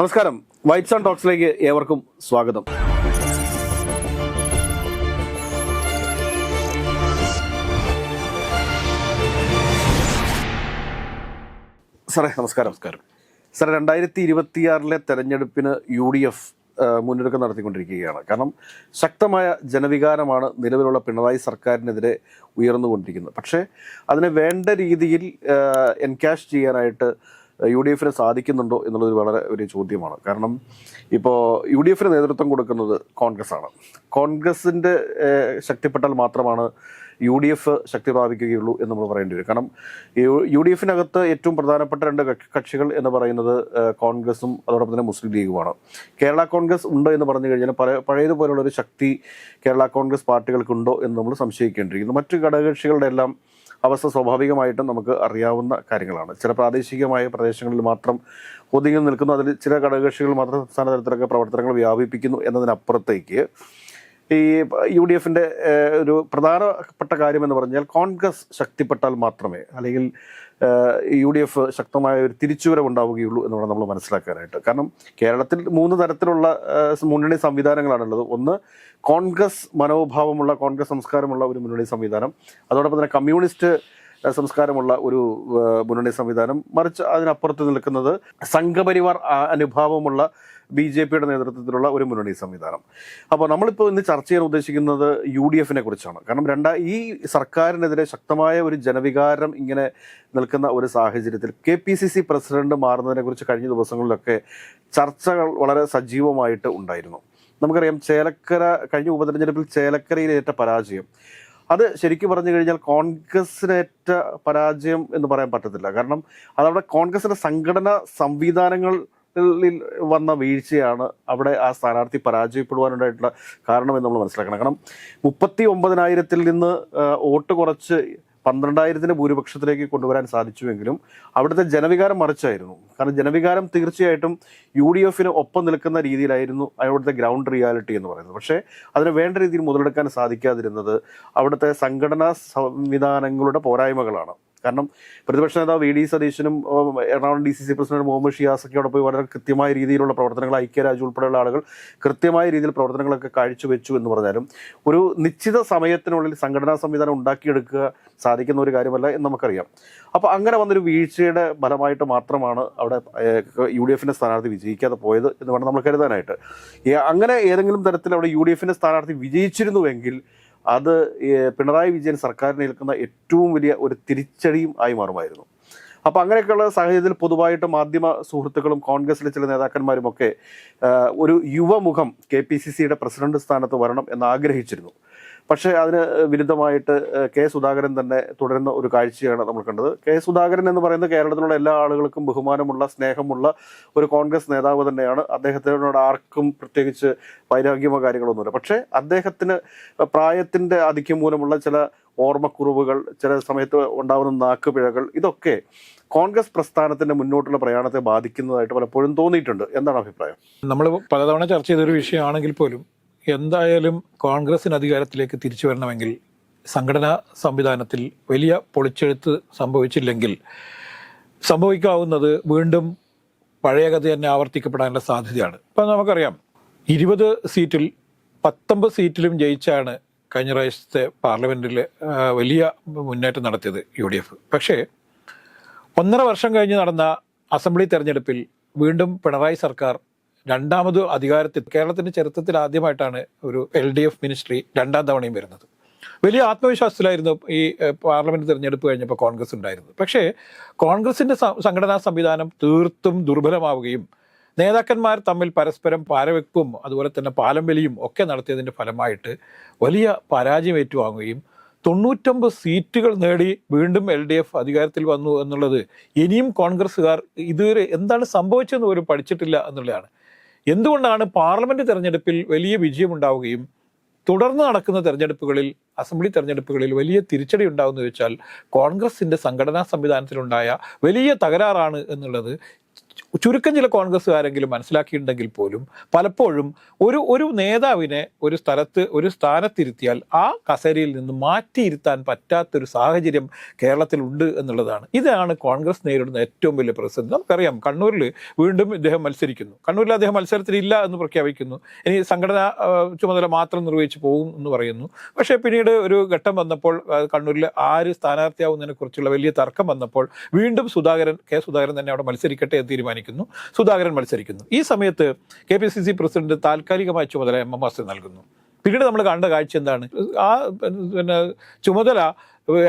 നമസ്കാരം. Vibes and ടോക്സിലേക്ക് ഏവർക്കും സ്വാഗതം. സാറേ നമസ്കാരം. നമസ്കാരം. സാറേ രണ്ടായിരത്തി ഇരുപത്തിയാറിലെ തെരഞ്ഞെടുപ്പിന് യു ഡി എഫ് മുന്നൊരുക്കം നടത്തിക്കൊണ്ടിരിക്കുകയാണ്. കാരണം ശക്തമായ ജനവികാരമാണ് നിലവിലുള്ള പിണറായി സർക്കാരിനെതിരെ ഉയർന്നുകൊണ്ടിരിക്കുന്നത്. പക്ഷേ അതിനെ വേണ്ട രീതിയിൽ എൻകാഷ് ചെയ്യാനായിട്ട് യു ഡി എഫിന് സാധിക്കുന്നുണ്ടോ എന്നുള്ളത് വളരെ ഒരു ചോദ്യമാണ്. കാരണം ഇപ്പോൾ യു ഡി എഫിന് നേതൃത്വം കൊടുക്കുന്നത് കോൺഗ്രസ് ആണ് കോൺഗ്രസിന്റെ ശക്തിപ്പെട്ടാൽ മാത്രമാണ് യു ഡി എഫ് ശക്തി പ്രാപിക്കുകയുള്ളൂ എന്ന് നമ്മൾ പറയേണ്ടി വരും. കാരണം യു- ഡി എഫിനകത്ത് ഏറ്റവും പ്രധാനപ്പെട്ട രണ്ട് കക്ഷി- കക്ഷികൾ എന്ന് പറയുന്നത് കോൺഗ്രസും അതോടൊപ്പം തന്നെ മുസ്ലിം ലീഗുമാണ്. കേരള കോൺഗ്രസ് ഉണ്ടോ എന്ന് പറഞ്ഞു കഴിഞ്ഞാൽ പഴയ- പഴയതുപോലുള്ള ഒരു ശക്തി കേരള കോൺഗ്രസ് പാർട്ടികൾക്കുണ്ടോ എന്ന് നമ്മൾ സംശയിക്കേണ്ടിയിരിക്കുന്നു. മറ്റു ഘടകകക്ഷികളുടെ എല്ലാം അവസ്ഥ സ്വാഭാവികമായിട്ടും നമുക്ക് അറിയാവുന്ന കാര്യങ്ങളാണ്. ചില പ്രാദേശികമായ പ്രദേശങ്ങളിൽ മാത്രം ഒതുങ്ങി നിൽക്കുന്നു. അതിൽ ചില ഘടകകക്ഷികൾ മാത്രം സംസ്ഥാന തലത്തിലൊക്കെ പ്രവർത്തനങ്ങൾ വ്യാപിപ്പിക്കുന്നു എന്നതിനപ്പുറത്തേക്ക് ഈ യു ഡി എഫിന്റെ ഒരു പ്രധാനപ്പെട്ട കാര്യം എന്ന് പറഞ്ഞാൽ കോൺഗ്രസ് ശക്തിപ്പെട്ടാൽ മാത്രമേ അല്ലെങ്കിൽ യു ഡി എഫ് ശക്തമായ ഒരു തിരിച്ചുവരവ് ഉണ്ടാവുകയുള്ളൂ എന്ന് വേണം നമ്മൾ മനസ്സിലാക്കാനായിട്ട്. കാരണം കേരളത്തിൽ മൂന്ന് തരത്തിലുള്ള മുന്നണി സംവിധാനങ്ങളാണുള്ളത്. ഒന്ന് കോൺഗ്രസ് മനോഭാവമുള്ള കോൺഗ്രസ് സംസ്കാരമുള്ള ഒരു മുന്നണി സംവിധാനം അതോടൊപ്പം തന്നെ കമ്മ്യൂണിസ്റ്റ് സംസ്കാരമുള്ള ഒരു മുന്നണി സംവിധാനം മറിച്ച് അതിനപ്പുറത്ത് നിൽക്കുന്നത് സംഘപരിവാർ അനുഭാവമുള്ള ബി ജെ പിയുടെ നേതൃത്വത്തിലുള്ള ഒരു മുന്നണി സംവിധാനം. അപ്പോൾ നമ്മളിപ്പോൾ ഇന്ന് ചർച്ച ചെയ്യാൻ ഉദ്ദേശിക്കുന്നത് യു ഡി എഫിനെ കുറിച്ചാണ്. കാരണം രണ്ടാ ഈ സർക്കാരിനെതിരെ ശക്തമായ ഒരു ജനവികാരം ഇങ്ങനെ നിൽക്കുന്ന ഒരു സാഹചര്യത്തിൽ K P C C president മാറുന്നതിനെക്കുറിച്ച് കഴിഞ്ഞ ദിവസങ്ങളിലൊക്കെ ചർച്ചകൾ വളരെ സജീവമായിട്ട് ഉണ്ടായിരുന്നു. നമുക്കറിയാം ചേലക്കര കഴിഞ്ഞ ഉപതെരഞ്ഞെടുപ്പിൽ ചേലക്കരയിലേറ്റ പരാജയം. അത് ശരിക്കും പറഞ്ഞു കഴിഞ്ഞാൽ കോൺഗ്രസിനേറ്റ പരാജയം എന്ന് പറയാൻ പറ്റത്തില്ല. കാരണം അതവിടെ കോൺഗ്രസിന്റെ സംഘടന സംവിധാനങ്ങളിൽ വന്ന വീഴ്ചയാണ് അവിടെ ആ സ്ഥാനാർത്ഥി പരാജയപ്പെടുവാനുണ്ടായിട്ടുള്ള കാരണമെന്ന് നമ്മൾ മനസ്സിലാക്കണം. കാരണം മുപ്പത്തി ഒമ്പതിനായിരത്തിൽ നിന്ന് വോട്ട് കുറച്ച് പന്ത്രണ്ടായിരത്തിന് ഭൂരിപക്ഷത്തിലേക്ക് കൊണ്ടുവരാൻ സാധിച്ചുവെങ്കിലും അവിടുത്തെ ജനവികാരം മറിച്ചായിരുന്നു. കാരണം ജനവികാരം തീർച്ചയായിട്ടും യു ഡി എഫിന് ഒപ്പം നിൽക്കുന്ന രീതിയിലായിരുന്നു അവിടുത്തെ ഗ്രൗണ്ട് റിയാലിറ്റി എന്ന് പറയുന്നത്. പക്ഷേ അതിന് വേണ്ട രീതിയിൽ മുതലെടുക്കാൻ സാധിക്കാതിരുന്നത് അവിടുത്തെ സംഘടനാ സംവിധാനങ്ങളുടെ പോരായ്മകളാണ്. കാരണം പ്രതിപക്ഷ നേതാവ് വി ഡി സതീശനും Ernakulam D C C president Muhammad ഷിയാസൊക്കെ അവിടെ പോയി വളരെ കൃത്യമായ രീതിയിലുള്ള പ്രവർത്തനങ്ങൾ ഐക്യരാജ് ഉൾപ്പെടെയുള്ള ആളുകൾ കൃത്യമായ രീതിയിൽ പ്രവർത്തനങ്ങളൊക്കെ കാഴ്ചവെച്ചു എന്ന് പറഞ്ഞാലും ഒരു നിശ്ചിത സമയത്തിനുള്ളിൽ സംഘടനാ സംവിധാനം ഉണ്ടാക്കിയെടുക്കുക സാധിക്കുന്ന ഒരു കാര്യമല്ല എന്ന് നമുക്കറിയാം. അപ്പോൾ അങ്ങനെ വന്നൊരു വീഴ്ചയുടെ ഫലമായിട്ട് മാത്രമാണ് അവിടെ യു ഡി എഫിന്റെ സ്ഥാനാർത്ഥി വിജയിക്കാതെ പോയത് എന്ന് വേണം നമ്മൾ കരുതാനായിട്ട്. അങ്ങനെ ഏതെങ്കിലും തരത്തിൽ അവിടെ യു ഡി എഫിന്റെ സ്ഥാനാർത്ഥി വിജയിച്ചിരുന്നുവെങ്കിൽ അത് പിണറായി വിജയൻ സർക്കാരിന് ഏൽക്കുന്ന ഏറ്റവും വലിയ ഒരു തിരിച്ചടിയും ആയി മാറുമായിരുന്നു. അപ്പോൾ അങ്ങനെയൊക്കെയുള്ള സാഹചര്യത്തിൽ പൊതുവായിട്ട് മാധ്യമ സുഹൃത്തുക്കളും കോൺഗ്രസിലെ ചില നേതാക്കന്മാരും ഒക്കെ ഒരു യുവമുഖം കെ പി സി സിയുടെ പ്രസിഡന്റ് സ്ഥാനത്ത് വരണം എന്ന് ആഗ്രഹിച്ചിരുന്നു. പക്ഷേ അതിന് വിരുദ്ധമായിട്ട് കെ സുധാകരൻ തന്നെ തുടരുന്ന ഒരു കാഴ്ചയാണ് നമ്മൾ കണ്ടത്. കെ സുധാകരൻ എന്ന് പറയുന്നത് കേരളത്തിലുള്ള എല്ലാ ആളുകൾക്കും ബഹുമാനമുള്ള സ്നേഹമുള്ള ഒരു കോൺഗ്രസ് നേതാവ് തന്നെയാണ്. അദ്ദേഹത്തിനോട് ആർക്കും പ്രത്യേകിച്ച് വൈരാഗ്യമോ കാര്യങ്ങളൊന്നുമില്ല. പക്ഷേ അദ്ദേഹത്തിന് പ്രായത്തിന്റെ ആധിക്യം മൂലമുള്ള ചില ഓർമ്മക്കുറവുകൾ ചില സമയത്ത് ഉണ്ടാകുന്ന നാക്കുപിഴകൾ ഇതൊക്കെ കോൺഗ്രസ് പ്രസ്ഥാനത്തിന്റെ മുന്നോട്ടുള്ള പ്രയാണത്തെ ബാധിക്കുന്നതായിട്ട് പലപ്പോഴും തോന്നിയിട്ടുണ്ട്. എന്താണ് അഭിപ്രായം? നമ്മൾ പലതവണ ചർച്ച ചെയ്തൊരു വിഷയമാണെങ്കിൽ പോലും എന്തായാലും കോൺഗ്രസിന് അധികാരത്തിലേക്ക് തിരിച്ചു വരണമെങ്കിൽ സംഘടനാ സംവിധാനത്തിൽ വലിയ പൊളിച്ചെഴുത്ത് സംഭവിച്ചില്ലെങ്കിൽ സംഭവിക്കാവുന്നത് വീണ്ടും പഴയ കഥ തന്നെ ആവർത്തിക്കപ്പെടാനുള്ള സാധ്യതയാണ്. ഇപ്പം നമുക്കറിയാം ഇരുപത് സീറ്റിൽ പത്തൊമ്പത് സീറ്റിലും ജയിച്ചാണ് കഴിഞ്ഞ പ്രാവശ്യത്തെ പാർലമെന്റിൽ വലിയ മുന്നേറ്റം നടത്തിയത് യു ഡി എഫ് പക്ഷേ ഒന്നര വർഷം കഴിഞ്ഞ് നടന്ന അസംബ്ലി തെരഞ്ഞെടുപ്പിൽ വീണ്ടും പിണറായി സർക്കാർ രണ്ടാമത് അധികാരത്തിൽ കേരളത്തിന്റെ ചരിത്രത്തിൽ ആദ്യമായിട്ടാണ് ഒരു എൽ ഡി എഫ് മിനിസ്ട്രി രണ്ടാം തവണയും വരുന്നത്. വലിയ ആത്മവിശ്വാസത്തിലായിരുന്നു ഈ പാർലമെന്റ് തെരഞ്ഞെടുപ്പ് കഴിഞ്ഞപ്പോൾ കോൺഗ്രസ് ഉണ്ടായിരുന്നത്. പക്ഷേ കോൺഗ്രസിന്റെ സംഘടനാ സംവിധാനം തീർത്തും ദുർബലമാവുകയും നേതാക്കന്മാർ തമ്മിൽ പരസ്പരം പാരവെപ്പും അതുപോലെ തന്നെ പാലം വലിയും ഒക്കെ നടത്തിയതിന്റെ ഫലമായിട്ട് വലിയ പരാജയം ഏറ്റുവാങ്ങുകയും തൊണ്ണൂറ്റൊമ്പത് സീറ്റുകൾ നേടി വീണ്ടും എൽ ഡി എഫ് അധികാരത്തിൽ വന്നു എന്നുള്ളത് ഇനിയും കോൺഗ്രസ്സുകാർ ഇതുവരെ എന്താണ് സംഭവിച്ചതെന്ന് പോലും പഠിച്ചിട്ടില്ല എന്നുള്ളതാണ്. എന്തുകൊണ്ടാണ് പാർലമെന്റ് തെരഞ്ഞെടുപ്പിൽ വലിയ വിജയമുണ്ടാവുകയും തുടർന്ന് നടക്കുന്ന തെരഞ്ഞെടുപ്പുകളിൽ അസംബ്ലി തെരഞ്ഞെടുപ്പുകളിൽ വലിയ തിരിച്ചടി ഉണ്ടാകുമെന്ന് വെച്ചാൽ കോൺഗ്രസിന്റെ സംഘടനാ സംവിധാനത്തിലുണ്ടായ വലിയ തകരാറാണ് എന്നുള്ളത് ചുരുക്കം ചില കോൺഗ്രസ്സുകാരെങ്കിലും മനസ്സിലാക്കിയിട്ടുണ്ടെങ്കിൽ പോലും പലപ്പോഴും ഒരു ഒരു നേതാവിനെ ഒരു സ്ഥലത്ത് ഒരു സ്ഥാനത്തിരുത്തിയാൽ ആ കസേരയിൽ നിന്ന് മാറ്റിയിരുത്താൻ പറ്റാത്തൊരു സാഹചര്യം കേരളത്തിലുണ്ട് എന്നുള്ളതാണ്. ഇതാണ് കോൺഗ്രസ് നേരിടുന്ന ഏറ്റവും വലിയ പ്രതിസന്ധി. നമുക്കറിയാം കണ്ണൂരിൽ വീണ്ടും ഇദ്ദേഹം മത്സരിക്കുന്നു. കണ്ണൂരിൽ അദ്ദേഹം മത്സരത്തിലില്ല എന്ന് പ്രഖ്യാപിക്കുന്നു. ഇനി സംഘടനാ ചുമതല മാത്രം നിർവഹിച്ച് പോകും എന്ന് പറയുന്നു. പക്ഷേ പിന്നീട് ഒരു ഘട്ടം വന്നപ്പോൾ കണ്ണൂരിൽ ആര് സ്ഥാനാർത്ഥിയാവുന്നതിനെ കുറിച്ചുള്ള വലിയ തർക്കം വന്നപ്പോൾ വീണ്ടും സുധാകരൻ കെ സുധാകരൻ തന്നെ അവിടെ മത്സരിക്കട്ടെ എന്ന് തീരുമാനിക്കുന്നു. സുധാകരൻ മത്സരിക്കുന്നു. ഈ സമയത്ത് K P C C president താൽക്കാലികമായ ചുമതല എം എം ഹസൻ നൽകുന്നു. പിന്നീട് നമ്മൾ കണ്ട കാഴ്ച എന്താണ്? ആ പിന്നെ ചുമതല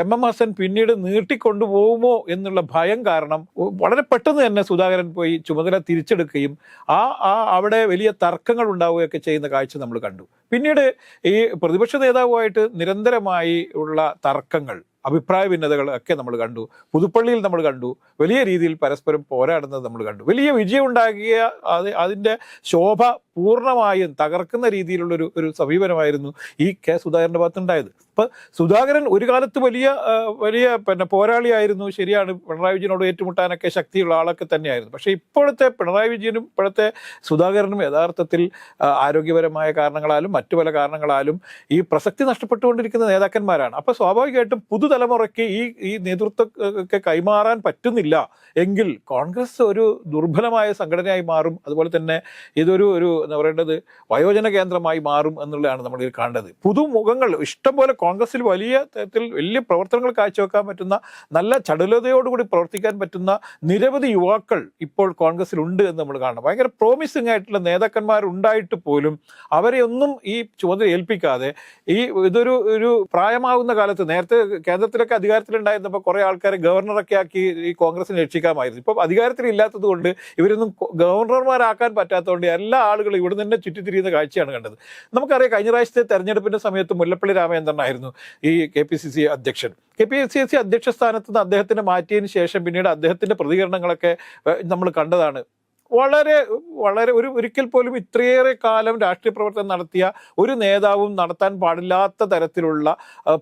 എം എം ഹസൻ പിന്നീട് നീട്ടിക്കൊണ്ടുപോകുമോ എന്നുള്ള ഭയം കാരണം വളരെ പെട്ടെന്ന് തന്നെ സുധാകരൻ പോയി ചുമതല തിരിച്ചെടുക്കുകയും ആ ആ അവിടെ വലിയ തർക്കങ്ങൾ ഉണ്ടാവുകയൊക്കെ ചെയ്യുന്ന കാഴ്ച നമ്മൾ കണ്ടു. പിന്നീട് ഈ പ്രതിപക്ഷ നേതാവുമായിട്ട് നിരന്തരമായി ഉള്ള തർക്കങ്ങൾ അഭിപ്രായ ഭിന്നതകൾ ഒക്കെ നമ്മൾ കണ്ടു. പുതുപ്പള്ളിയിൽ നമ്മൾ കണ്ടു. വലിയ രീതിയിൽ പരസ്പരം പോരാടുന്നത് നമ്മൾ കണ്ടു. വലിയ വിജയം ഉണ്ടാക്കിയ അത് അതിന്റെ ശോഭ പൂർണമായും തകർക്കുന്ന രീതിയിലുള്ള ഒരു ഒരു സമീപനമായിരുന്നു ഈ കെ സുധാകരന്റെ ഭാഗത്തുണ്ടായത്. അപ്പൊ സുധാകരൻ ഒരു കാലത്ത് വലിയ വലിയ പിന്നെ പോരാളിയായിരുന്നു. ശരിയാണ് പിണറായി വിജയനോട് ഏറ്റുമുട്ടാനൊക്കെ ശക്തിയുള്ള ആളൊക്കെ തന്നെയായിരുന്നു. പക്ഷേ ഇപ്പോഴത്തെ പിണറായി വിജയനും ഇപ്പോഴത്തെ സുധാകരനും യഥാർത്ഥത്തിൽ ആരോഗ്യപരമായ കാരണങ്ങളാലും മറ്റു പല കാരണങ്ങളാലും ഈ പ്രസക്തി നഷ്ടപ്പെട്ടുകൊണ്ടിരിക്കുന്ന നേതാക്കന്മാരാണ്. അപ്പൊ സ്വാഭാവികമായിട്ടും പുതുതലമുറയ്ക്ക് ഈ ഈ നേതൃത്വമൊക്കെ കൈമാറാൻ പറ്റുന്നില്ല. എങ്കിൽ കോൺഗ്രസ് ഒരു ദുർബലമായ സംഘടനയായി മാറും. അതുപോലെ തന്നെ ഇതൊരു ഒരു എന്താ പറയേണ്ടത് വയോജന കേന്ദ്രമായി മാറും എന്നുള്ളതാണ് നമ്മൾ ഇതിൽ കാണേണ്ടത്. പുതുമുഖങ്ങൾ ഇഷ്ടംപോലെ കോൺഗ്രസിൽ വലിയ തരത്തിൽ വലിയ പ്രവർത്തനങ്ങൾ കാഴ്ചവെക്കാൻ പറ്റുന്ന നല്ല ചടുലതയോടുകൂടി പ്രവർത്തിക്കാൻ പറ്റുന്ന നിരവധി യുവാക്കൾ ഇപ്പോൾ കോൺഗ്രസിൽ ഉണ്ട് എന്ന് നമ്മൾ കാണണം. ഭയങ്കര പ്രോമിസിംഗ് ആയിട്ടുള്ള നേതാക്കന്മാർ ഉണ്ടായിട്ട് പോലും അവരെ ഒന്നും ഈ ചുമതല ഏൽപ്പിക്കാതെ ഈ ഇതൊരു ഒരു പ്രായമാകുന്ന കാലത്ത് നേരത്തെ കേന്ദ്രത്തിലൊക്കെ അധികാരത്തിലുണ്ടായിരുന്നപ്പോൾ കുറേ ആൾക്കാരെ ഗവർണറൊക്കെ ആക്കി ഈ കോൺഗ്രസിനെ രക്ഷിക്കാമായിരുന്നു. ഇപ്പം അധികാരത്തിലില്ലാത്തത് കൊണ്ട് ഇവരൊന്നും ഗവർണർമാരാക്കാൻ പറ്റാത്തതുകൊണ്ട് എല്ലാ ആളുകളും ഇവിടെ തന്നെ ചുറ്റിത്തിരിയുന്ന കാഴ്ചയാണ് കണ്ടത്. നമുക്കറിയാം കഴിഞ്ഞ പ്രാവശ്യത്തെ തെരഞ്ഞെടുപ്പിന്റെ സമയത്ത് മുല്ലപ്പള്ളി രാമചന്ദ്രനായിരുന്നു ഈ കെ പി സി സി അധ്യക്ഷൻ. കെ പി സി സി അധ്യക്ഷ സ്ഥാനത്ത് നിന്ന് അദ്ദേഹത്തിനെ മാറ്റിയതിന് ശേഷം പിന്നീട് അദ്ദേഹത്തിന്റെ പ്രതികരണങ്ങളൊക്കെ നമ്മൾ കണ്ടതാണ്. വളരെ വളരെ ഒരു ഒരിക്കൽ പോലും ഇത്രയേറെ കാലം രാഷ്ട്രീയ പ്രവർത്തനം നടത്തിയ ഒരു നേതാവും നടത്താൻ പാടില്ലാത്ത തരത്തിലുള്ള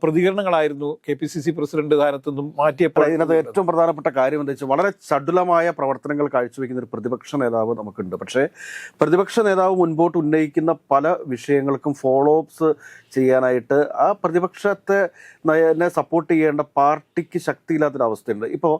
പ്രതികരണങ്ങളായിരുന്നു K P C C president സ്ഥാനത്ത് നിന്നും മാറ്റിയപ്പോൾ ഇതിനകത്ത് ഏറ്റവും പ്രധാനപ്പെട്ട കാര്യം എന്താ വെച്ചാൽ വളരെ ചടുലമായ പ്രവർത്തനങ്ങൾ കാഴ്ചവെക്കുന്ന ഒരു പ്രതിപക്ഷ നേതാവ് നമുക്കുണ്ട്. പക്ഷേ പ്രതിപക്ഷ നേതാവ് മുൻപോട്ട് ഉന്നയിക്കുന്ന പല വിഷയങ്ങൾക്കും ഫോളോ അപ്സ് ചെയ്യാനായിട്ട് ആ പ്രതിപക്ഷത്തെ സപ്പോർട്ട് ചെയ്യേണ്ട പാർട്ടിക്ക് ശക്തിയില്ലാത്തൊരവസ്ഥയുണ്ട്. ഇപ്പോൾ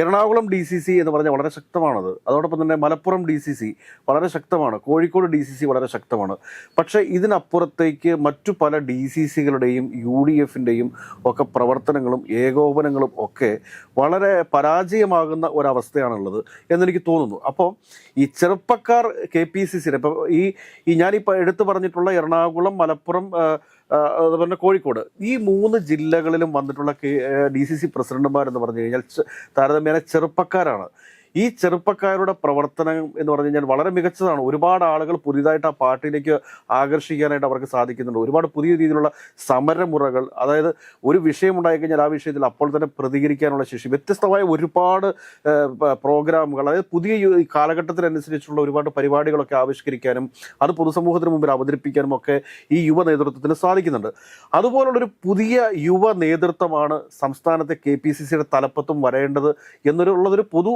എറണാകുളം ഡി സി സി എന്ന് പറഞ്ഞാൽ വളരെ ശക്തമാണത്. അതോടൊപ്പം തന്നെ മലപ്പുറം ഡി സി സി വളരെ ശക്തമാണ്. കോഴിക്കോട് ഡി സി സി വളരെ ശക്തമാണ്. പക്ഷേ ഇതിനപ്പുറത്തേക്ക് മറ്റു പല ഡി സി സികളുടെയും യു ഡി എഫിന്റെയും ഒക്കെ പ്രവർത്തനങ്ങളും ഏകോപനങ്ങളും ഒക്കെ വളരെ പരാജയമാകുന്ന ഒരവസ്ഥയാണുള്ളത് എന്നെനിക്ക് തോന്നുന്നു. അപ്പോൾ ഈ ചെറുപ്പക്കാർ കെ പി സി സിയുടെ ഇപ്പോൾ ഈ ഈ ഞാനിപ്പോൾ എടുത്തു പറഞ്ഞിട്ടുള്ള എറണാകുളം മലപ്പുറം അതുപോലെ കോഴിക്കോട് ഈ മൂന്ന് ജില്ലകളിലും വന്നിട്ടുള്ള ഡി സി സി പ്രസിഡന്റുമാരെന്ന് പറഞ്ഞു കഴിഞ്ഞാൽ താരതമ്യേന ചെറുപ്പക്കാരാണ്. ഈ ചെറുപ്പക്കാരുടെ പ്രവർത്തനം എന്ന് പറഞ്ഞു കഴിഞ്ഞാൽ വളരെ മികച്ചതാണ്. ഒരുപാട് ആളുകൾ പുതിയതായിട്ട് ആ പാർട്ടിയിലേക്ക് ആകർഷിക്കാനായിട്ട് അവർക്ക് സാധിക്കുന്നുണ്ട്. ഒരുപാട് പുതിയ രീതിയിലുള്ള സമരമുറകൾ അതായത് ഒരു വിഷയം ഉണ്ടായിക്കഴിഞ്ഞാൽ ആ വിഷയത്തിൽ അപ്പോൾ തന്നെ പ്രതികരിക്കാനുള്ള ശേഷി വ്യത്യസ്തമായ ഒരുപാട് പ്രോഗ്രാമുകൾ അതായത് പുതിയ കാലഘട്ടത്തിനനുസരിച്ചുള്ള ഒരുപാട് പരിപാടികളൊക്കെ ആവിഷ്കരിക്കാനും അത് പൊതുസമൂഹത്തിന് മുമ്പിൽ അവതരിപ്പിക്കാനും ഒക്കെ ഈ യുവ നേതൃത്വത്തിന് സാധിക്കുന്നുണ്ട്. അതുപോലുള്ളൊരു പുതിയ യുവ നേതൃത്വമാണ് സംസ്ഥാനത്തെ കെ പി സി സിയുടെ തലപ്പത്തും വരേണ്ടത് എന്നൊരു ഉള്ളതൊരു പൊതു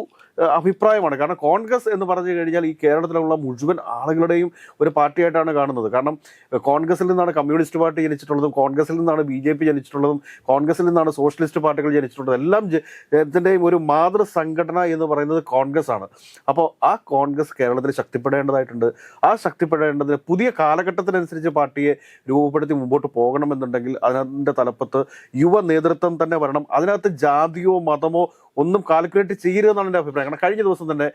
അഭിപ്രായമാണ്. കാരണം കോൺഗ്രസ് എന്ന് പറഞ്ഞു കഴിഞ്ഞാൽ ഈ കേരളത്തിലുള്ള മുഴുവൻ ആളുകളുടെയും ഒരു പാർട്ടിയായിട്ടാണ് കാണുന്നത്. കാരണം കോൺഗ്രസിൽ നിന്നാണ് കമ്മ്യൂണിസ്റ്റ് പാർട്ടി ജനിച്ചിട്ടുള്ളതും കോൺഗ്രസിൽ നിന്നാണ് ബി ജെ പി ജനിച്ചിട്ടുള്ളതും കോൺഗ്രസിൽ നിന്നാണ് സോഷ്യലിസ്റ്റ് പാർട്ടികൾ ജനിച്ചിട്ടുള്ളതും എല്ലാം ജനത്തിന്റെയും ഒരു മാതൃ സംഘടന എന്ന് പറയുന്നത് കോൺഗ്രസ് ആണ് അപ്പോൾ ആ കോൺഗ്രസ് കേരളത്തിൽ ശക്തിപ്പെടേണ്ടതായിട്ടുണ്ട്. ആ ശക്തിപ്പെടേണ്ടതിന് പുതിയ കാലഘട്ടത്തിനനുസരിച്ച് പാർട്ടിയെ രൂപപ്പെടുത്തി മുമ്പോട്ട് പോകണമെന്നുണ്ടെങ്കിൽ അതിന്റെ തലപ്പത്ത് യുവ നേതൃത്വം തന്നെ വരണം. അതിനകത്ത് ജാതിയോ മതമോ ഒന്നും കാൽക്കുലേറ്റ് ചെയ്യരുതെന്നാണ് എന്റെ അഭിപ്രായം. കാരണം കഴിഞ്ഞ ദിവസം തന്നെ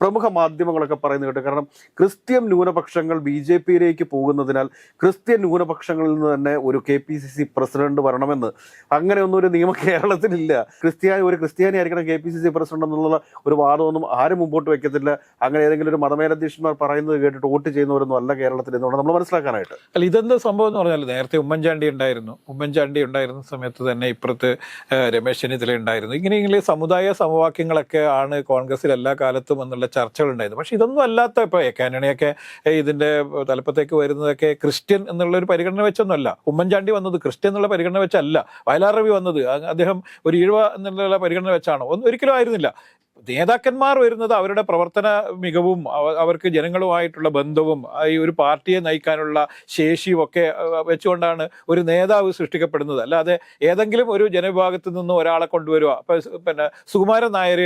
പ്രമുഖ മാധ്യമങ്ങളൊക്കെ പറയുന്നത് കേട്ടു കാരണം ക്രിസ്ത്യൻ ന്യൂനപക്ഷങ്ങൾ ബി ജെ പിയിലേക്ക് പോകുന്നതിനാൽ ക്രിസ്ത്യൻ ന്യൂനപക്ഷങ്ങളിൽ നിന്ന് തന്നെ ഒരു K P C C president വരണമെന്ന് അങ്ങനെയൊന്നും ഒരു നിയമം കേരളത്തിലില്ല. ക്രിസ്ത്യാനി ഒരു ക്രിസ്ത്യാനി ആയിരിക്കണം K P C C president എന്നുള്ള ഒരു വാദമൊന്നും ആരും മുമ്പോട്ട് വയ്ക്കത്തില്ല അങ്ങനെ ഏതെങ്കിലും ഒരു മതമേലധ്യക്ഷന്മാർ പറയുന്നത് കേട്ടിട്ട് വോട്ട് ചെയ്യുന്നവരൊന്നും അല്ല കേരളത്തിൽ എന്നുള്ളത് നമ്മൾ മനസ്സിലാക്കാനായിട്ട്. അല്ല ഇതെന്താ സംഭവം എന്ന് പറഞ്ഞാൽ നേരത്തെ ഉമ്മൻചാണ്ടി ഉണ്ടായിരുന്നു. ഉമ്മൻചാണ്ടി ഉണ്ടായിരുന്ന സമയത്ത് തന്നെ ഇപ്പുറത്ത് രമേശ് ചെന്നിത്തല ഉണ്ടായിരുന്നു. ഇങ്ങനെ സമുദായ സമവാക്യങ്ങളൊക്കെ ആണ് കോൺഗ്രസിൽ എല്ലാ കാലത്തും എന്നുള്ള ചർച്ചകൾ ഉണ്ടായിരുന്നു പക്ഷെ ഇതൊന്നും അല്ലാത്ത ഇപ്പൊ എ കെ ആന്റണിയൊക്കെ ഇതിന്റെ തലപ്പത്തേക്ക് വരുന്നതൊക്കെ ക്രിസ്ത്യൻ എന്നുള്ള ഒരു പരിഗണന വെച്ചൊന്നുമല്ല. ഉമ്മൻചാണ്ടി വന്നത് ക്രിസ്ത്യൻ എന്നുള്ള പരിഗണന വെച്ചല്ല. വയലാർ രവി വന്നത്. അദ്ദേഹം ഒരു ഈഴവ എന്നുള്ള പരിഗണന വെച്ചാണോ? ഒന്നും ഒരിക്കലും ആയിരുന്നില്ല. നേതാക്കന്മാർ വരുന്നത് അവരുടെ പ്രവർത്തന മികവും അവ- അവർക്ക് ജനങ്ങളുമായിട്ടുള്ള ബന്ധവും ഈ ഒരു പാർട്ടിയെ നയിക്കാനുള്ള ശേഷിയും ഒക്കെ വെച്ചുകൊണ്ടാണ് ഒരു നേതാവ് സൃഷ്ടിക്കപ്പെടുന്നത്. അല്ലാതെ ഏതെങ്കിലും ഒരു ജനവിഭാഗത്തിൽ നിന്നും ഒരാളെ കൊണ്ടുവരിക പിന്നെ സുകുമാരൻ നായർ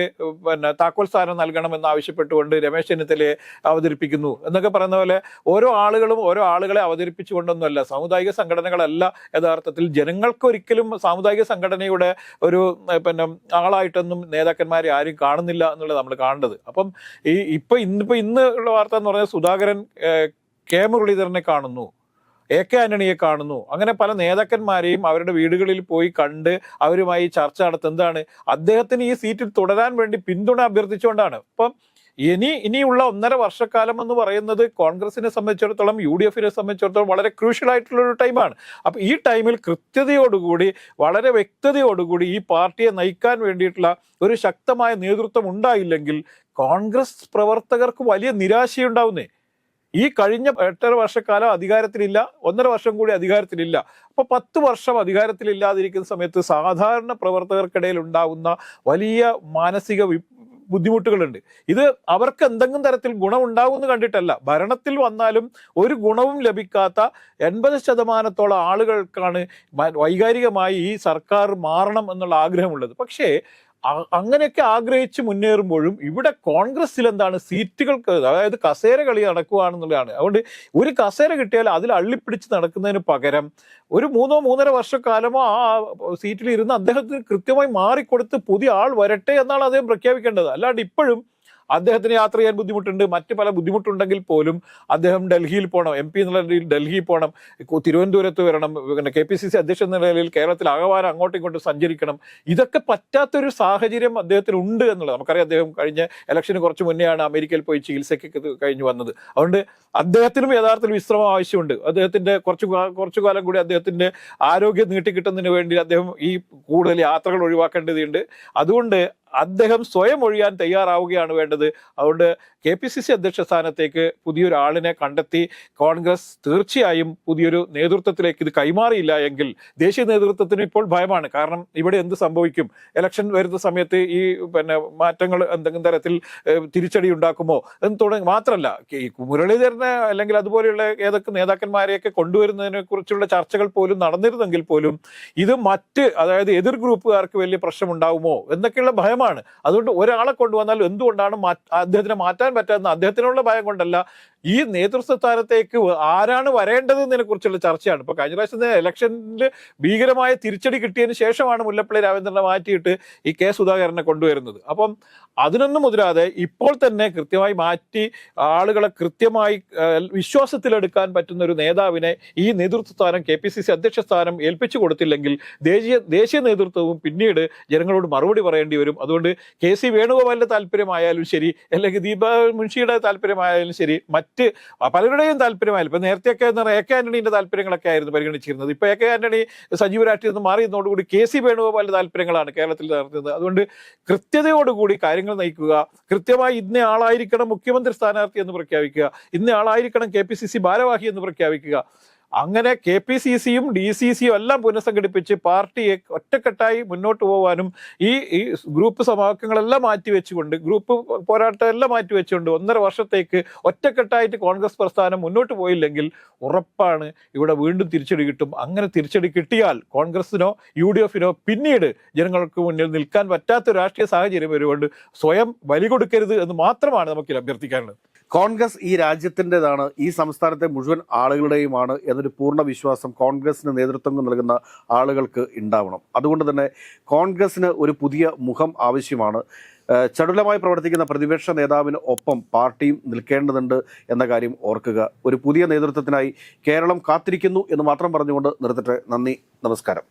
പിന്നെ താക്കോൽ സ്ഥാനം നൽകണമെന്ന് ആവശ്യപ്പെട്ടുകൊണ്ട് രമേശ് ചെന്നിത്തലയെ അവതരിപ്പിക്കുന്നു. എന്നൊക്കെ പറയുന്ന പോലെ ഓരോ ആളുകളും ഓരോ ആളുകളെ അവതരിപ്പിച്ചുകൊണ്ടൊന്നുമല്ല. സാമുദായിക സംഘടനകളല്ല യഥാർത്ഥത്തിൽ ജനങ്ങൾക്ക് ഒരിക്കലും സാമുദായിക സംഘടനയുടെ ഒരു പിന്നെ ആളായിട്ടൊന്നും നേതാക്കന്മാരെ ആരും കാണുന്നില്ല എന്നുള്ളത് നമ്മൾ കാണേണ്ടത്. അപ്പം ഈ ഇപ്പൊ ഇന്നിപ്പോ ഇന്ന് ഉള്ള വാർത്ത എന്ന് പറഞ്ഞാൽ സുധാകരൻ കെ മുരളീധരനെ കാണുന്നു എ കെ ആന്റണിയെ കാണുന്നു. അങ്ങനെ പല നേതാക്കന്മാരെയും അവരുടെ വീടുകളിൽ പോയി കണ്ട് അവരുമായി ചർച്ച നടത്തുന്നതാണ്. അദ്ദേഹത്തിന് ഈ സീറ്റിൽ തുടരാൻ വേണ്ടി പിന്തുണ അഭ്യർത്ഥിച്ചുകൊണ്ടാണ്. അപ്പം ഇനി ഇനിയുള്ള ഒന്നര വർഷക്കാലം എന്ന് പറയുന്നത് കോൺഗ്രസിനെ സംബന്ധിച്ചിടത്തോളം യു ഡി എഫിനെ സംബന്ധിച്ചിടത്തോളം വളരെ ക്രൂഷ്യൽ ആയിട്ടുള്ള ഒരു ടൈമാണ്. അപ്പോൾ ഈ ടൈമിൽ കൃത്യതയോടുകൂടി വളരെ വ്യക്തതയോടുകൂടി ഈ പാർട്ടിയെ നയിക്കാൻ വേണ്ടിയിട്ടുള്ള ഒരു ശക്തമായ നേതൃത്വം ഉണ്ടായില്ലെങ്കിൽ കോൺഗ്രസ് പ്രവർത്തകർക്ക് വലിയ നിരാശയുണ്ടാവുന്നേ. ഈ കഴിഞ്ഞ എട്ടര വർഷക്കാലം അധികാരത്തിലില്ല ഒന്നര വർഷം കൂടി അധികാരത്തിലില്ല. അപ്പൊ പത്ത് വർഷം അധികാരത്തിലില്ലാതിരിക്കുന്ന സമയത്ത് സാധാരണ പ്രവർത്തകർക്കിടയിൽ ഉണ്ടാകുന്ന വലിയ മാനസിക ബുദ്ധിമുട്ടുകളുണ്ട്. ഇത് അവർക്ക് എന്തെങ്കിലും തരത്തിൽ ഗുണം ഉണ്ടാവുമെന്ന് കണ്ടിട്ടല്ല. ഭരണത്തിൽ വന്നാലും ഒരു ഗുണവും ലഭിക്കാത്ത എൺപത് ശതമാനത്തോളം ആളുകൾക്കാണ് വൈകാരികമായി ഈ സർക്കാർ മാറണം എന്നുള്ള ആഗ്രഹമുള്ളത്. പക്ഷേ അങ്ങനെയൊക്കെ ആഗ്രഹിച്ച് മുന്നേറുമ്പോഴും ഇവിടെ കോൺഗ്രസിൽ എന്താണ് സീറ്റുകൾക്ക് അതായത് കസേര കളി നടക്കുകയാണെന്നുള്ളതാണ് അതുകൊണ്ട് ഒരു കസേര കിട്ടിയാൽ അതിൽ അള്ളിപ്പിടിച്ച് നടക്കുന്നതിന് പകരം ഒരു മൂന്നോ മൂന്നര വർഷക്കാലമോ ആ സീറ്റിൽ ഇരുന്ന് അദ്ദേഹത്തിന് കൃത്യമായി മാറിക്കൊടുത്ത് പുതിയ ആൾ വരട്ടെ എന്നാണ് അദ്ദേഹം പ്രഖ്യാപിക്കേണ്ടത്. അല്ലാണ്ട് ഇപ്പോഴും അദ്ദേഹത്തിന് യാത്ര ചെയ്യാൻ ബുദ്ധിമുട്ടുണ്ട്. മറ്റ് പല ബുദ്ധിമുട്ടുണ്ടെങ്കിൽ പോലും അദ്ദേഹം ഡൽഹിയിൽ പോകണം എം പി എന്നുള്ള നിലയിൽ ഡൽഹിയിൽ പോകണം തിരുവനന്തപുരത്ത് വരണം. പിന്നെ കെ പി സി സി അധ്യക്ഷൻ എന്ന നിലയിൽ കേരളത്തിൽ ആകവാനം അങ്ങോട്ടും ഇങ്ങോട്ടും സഞ്ചരിക്കണം. ഇതൊക്കെ പറ്റാത്തൊരു സാഹചര്യം അദ്ദേഹത്തിന് ഉണ്ട് എന്നുള്ളത്. നമുക്കറിയാം അദ്ദേഹം കഴിഞ്ഞ ഇലക്ഷന് കുറച്ച് മുന്നെയാണ് അമേരിക്കയിൽ പോയി ചികിത്സയ്ക്ക് കഴിഞ്ഞു വന്നത്. അതുകൊണ്ട് അദ്ദേഹത്തിനും യഥാർത്ഥത്തിൽ വിശ്രമം ആവശ്യമുണ്ട്. അദ്ദേഹത്തിന്റെ കുറച്ച് കുറച്ചു കാലം കൂടി അദ്ദേഹത്തിന്റെ ആരോഗ്യം നീട്ടിക്കിട്ടുന്നതിന് വേണ്ടി അദ്ദേഹം ഈ കൂടുതൽ യാത്രകൾ ഒഴിവാക്കേണ്ടതുണ്ട്. അതുകൊണ്ട് അദ്ദേഹം സ്വയം ഒഴിയാൻ തയ്യാറാവുകയാണ് വേണ്ടത്. അതുകൊണ്ട് കെ പി സി സി അധ്യക്ഷ സ്ഥാനത്തേക്ക് പുതിയൊരാളിനെ കണ്ടെത്തി കോൺഗ്രസ് തീർച്ചയായും പുതിയൊരു നേതൃത്വത്തിലേക്ക് ഇത് കൈമാറിയില്ല എങ്കിൽ ദേശീയ നേതൃത്വത്തിന് ഇപ്പോൾ ഭയമാണ്. കാരണം ഇവിടെ എന്ത് സംഭവിക്കും? ഇലക്ഷൻ വരുന്ന സമയത്ത് ഈ പിന്നെ മാറ്റങ്ങൾ എന്തെങ്കിലും തരത്തിൽ തിരിച്ചടി ഉണ്ടാക്കുമോ? എന്ന് തുടങ്ങി മാത്രമല്ല മുരളീധരനെ അല്ലെങ്കിൽ അതുപോലെയുള്ള ഏതൊക്കെ നേതാക്കന്മാരെയൊക്കെ കൊണ്ടുവരുന്നതിനെ കുറിച്ചുള്ള ചർച്ചകൾ പോലും നടന്നിരുന്നെങ്കിൽ പോലും ഇത് മറ്റ് അതായത് എതിർ ഗ്രൂപ്പുകാർക്ക് വലിയ പ്രശ്നമുണ്ടാവുമോ എന്നൊക്കെയുള്ള ഭയമാണ്. അതുകൊണ്ട് ഒരാളെ കൊണ്ടുവന്നാൽ എന്തുകൊണ്ടാണ് അദ്ദേഹത്തിനെ മാറ്റാൻ പറ്റാത്തത് അദ്ദേഹത്തിനുള്ള ഭയം കൊണ്ടല്ല. ഈ നേതൃസ്ഥാനത്തേക്ക് ആരാണ് വരേണ്ടതെന്നതിനെ കുറിച്ചുള്ള ചർച്ചയാണ്. ഇപ്പൊ കഴിഞ്ഞ പ്രാവശ്യത്തെ ഇലക്ഷനിൽ ഭീകരമായ തിരിച്ചടി കിട്ടിയതിന് ശേഷമാണ് മുല്ലപ്പള്ളി രാമചന്ദ്രനെ മാറ്റിയിട്ട് ഈ കെ സുധാകരനെ കൊണ്ടുവരുന്നത്. അപ്പം അതിനൊന്നും മുതിരാതെ ഇപ്പോൾ തന്നെ കൃത്യമായി മാറ്റി ആളുകളെ കൃത്യമായി വിശ്വാസത്തിലെടുക്കാൻ പറ്റുന്ന ഒരു നേതാവിനെ ഈ നേതൃത്വ സ്ഥാനം കെ പി സി സി അധ്യക്ഷ സ്ഥാനം ഏൽപ്പിച്ചു കൊടുത്തില്ലെങ്കിൽ ദേശീയ ദേശീയ നേതൃത്വവും പിന്നീട് ജനങ്ങളോട് മറുപടി പറയേണ്ടി വരും. അതുകൊണ്ട് കെ സി വേണുഗോപാലിന്റെ താല്പര്യമായാലും ശരി അല്ലെങ്കിൽ ദീപ മുൻഷിയുടെ താല്പര്യമായാലും ശരി മറ്റ് പലരുടെയും താല്പര്യമായാലും ഇപ്പൊ നേരത്തെയൊക്കെ എന്ന് പറഞ്ഞാൽ എ കെ ആന്റണിയുടെ താല്പര്യങ്ങളൊക്കെ ആയിരുന്നു പരിഗണിച്ചിരുന്നത്. ഇപ്പൊ എ കെ ആന്റണി സജീവ രാഷ്ട്രീയത്തിൽ നിന്ന് മാറിയതോടുകൂടി കെ സി വേണുഗോപാലിന്റെ താല്പര്യങ്ങളാണ് കേരളത്തിൽ നടത്തുന്നത് അതുകൊണ്ട് കൃത്യതയോടുകൂടി കാര്യങ്ങൾ നയിക്കുക കൃത്യമായി ഇന്ന ആളായിരിക്കണം മുഖ്യമന്ത്രി സ്ഥാനാർത്ഥി എന്ന് പ്രഖ്യാപിക്കുക ഇന്ന ആളായിരിക്കണം കെ പി സി സി ഭാരവാഹി എന്ന് പ്രഖ്യാപിക്കുക. അങ്ങനെ കെ പി സി സിയും ഡി സി സിയും എല്ലാം പുനഃസംഘടിപ്പിച്ച് പാർട്ടിയെ ഒറ്റക്കെട്ടായി മുന്നോട്ട് പോകാനും ഈ ഈ ഗ്രൂപ്പ് സമാഹങ്ങളെല്ലാം മാറ്റിവെച്ചുകൊണ്ട് ഗ്രൂപ്പ് പോരാട്ടം എല്ലാം മാറ്റിവെച്ചുകൊണ്ട് ഒന്നര വർഷത്തേക്ക് ഒറ്റക്കെട്ടായിട്ട് കോൺഗ്രസ് പ്രസ്ഥാനം മുന്നോട്ട് പോയില്ലെങ്കിൽ ഉറപ്പാണ് ഇവിടെ വീണ്ടും തിരിച്ചടി കിട്ടും. അങ്ങനെ തിരിച്ചടി കിട്ടിയാൽ കോൺഗ്രസിനോ യു ഡി എഫിനോ പിന്നീട് ജനങ്ങൾക്ക് മുന്നിൽ നിൽക്കാൻ പറ്റാത്ത രാഷ്ട്രീയ സാഹചര്യം വരുകൊണ്ട് സ്വയം ബലി കൊടുക്കരുത് എന്ന് മാത്രമാണ് നമുക്ക് അഭ്യർത്ഥിക്കാനുള്ളത് കോൺഗ്രസ് ഈ രാജ്യത്തിന്റെതാണ് ഈ സംസ്ഥാനത്തെ മുഴുവൻ ആളുകളുടെയുമാണ് എന്നൊരു പൂർണ വിശ്വാസം കോൺഗ്രസിന് നേതൃത്വം നൽകുന്ന ആളുകൾക്ക് ഉണ്ടാവണം. അതുകൊണ്ട് തന്നെ കോൺഗ്രസിന് ഒരു പുതിയ മുഖം ആവശ്യമാണ്. ചടുലമായി പ്രവർത്തിക്കുന്ന പ്രതിപക്ഷ നേതാവിന് ഒപ്പം പാർട്ടിയും നിൽക്കേണ്ടതുണ്ട് എന്ന കാര്യം ഓർക്കുക. ഒരു പുതിയ നേതൃത്വത്തിനായി കേരളം കാത്തിരിക്കുന്നു എന്ന് മാത്രം പറഞ്ഞുകൊണ്ട് നിർത്തട്ടെ. നന്ദി നമസ്കാരം.